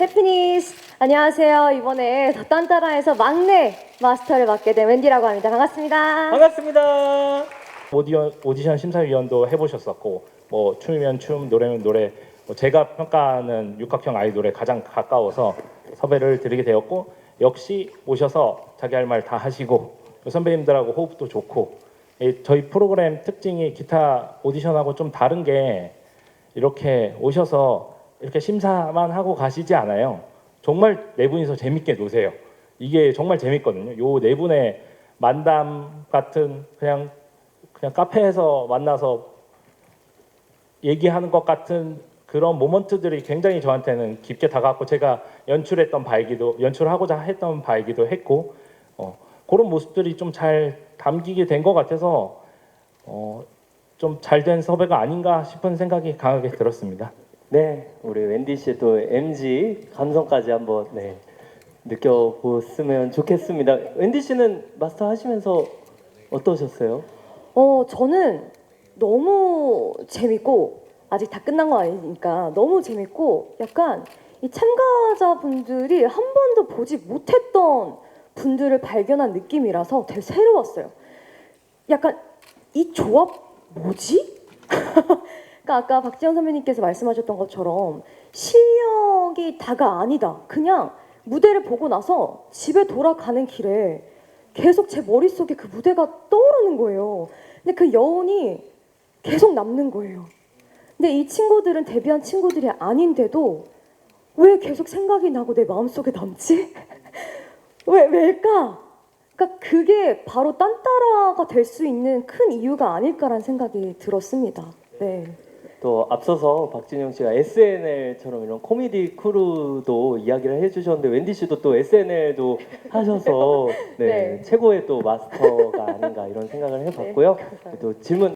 해피니스 안녕하세요. 이번에 더 딴따라에서 막내 마스터를 맡게 된 웬디라고 합니다. 반갑습니다. 반갑습니다. 오디션, 오디션 심사위원도 해보셨었고 뭐 춤이면 춤, 노래면 노래 뭐 제가 평가하는 육각형 아이돌에 가장 가까워서 섭외를 드리게 되었고 역시 오셔서 자기 할 말 다 하시고 선배님들하고 호흡도 좋고 이 저희 프로그램 특징이 기타 오디션하고 좀 다른 게 이렇게 오셔서 이렇게 심사만 하고 가시지 않아요. 정말 네 분이서 재밌게 노세요. 이게 정말 재밌거든요. 요 네 분의 만담 같은 그냥 그냥 카페에서 만나서 얘기하는 것 같은 그런 모먼트들이 굉장히 저한테는 깊게 다가왔고 제가 연출했던 바이기도 연출하고자 했던 바이기도 했고 어, 그런 모습들이 좀 잘 담기게 된 것 같아서 어, 좀 잘 된 섭외가 아닌가 싶은 생각이 강하게 들었습니다. 네, 우리 wendy 씨의 또 MG 감성까지 한번 네, 느껴보았으면 좋겠습니다. wendy 씨는 마스터 하시면서 어떠셨어요? 어, 저는 너무 재밌고 아직 다 끝난 거 아니니까 너무 재밌고 약간 이 참가자분들이 한 번도 보지 못했던 분들을 발견한 느낌이라서 되게 새로웠어요. 약간 이 조합 뭐지? 그러니까 아까 박지현 선배님께서 말씀하셨던 것처럼 실력이 다가 아니다. 그냥 무대를 보고 나서 집에 돌아가는 길에 계속 제 머릿속에 그 무대가 떠오르는 거예요. 근데 그 여운이 계속 남는 거예요. 근데 이 친구들은 데뷔한 친구들이 아닌데도 왜 계속 생각이 나고 내 마음속에 남지? 왜 왜일까? 그러니까 그게 바로 딴따라가 될 수 있는 큰 이유가 아닐까라는 생각이 들었습니다. 네. 또 앞서서 박진영 씨가 SNL처럼 이런 코미디 크루도 이야기를 해주셨는데 웬디 씨도 또 SNL도 하셔서 네, 네. 최고의 또 마스터가 아닌가 이런 생각을 해봤고요. 네. 또 질문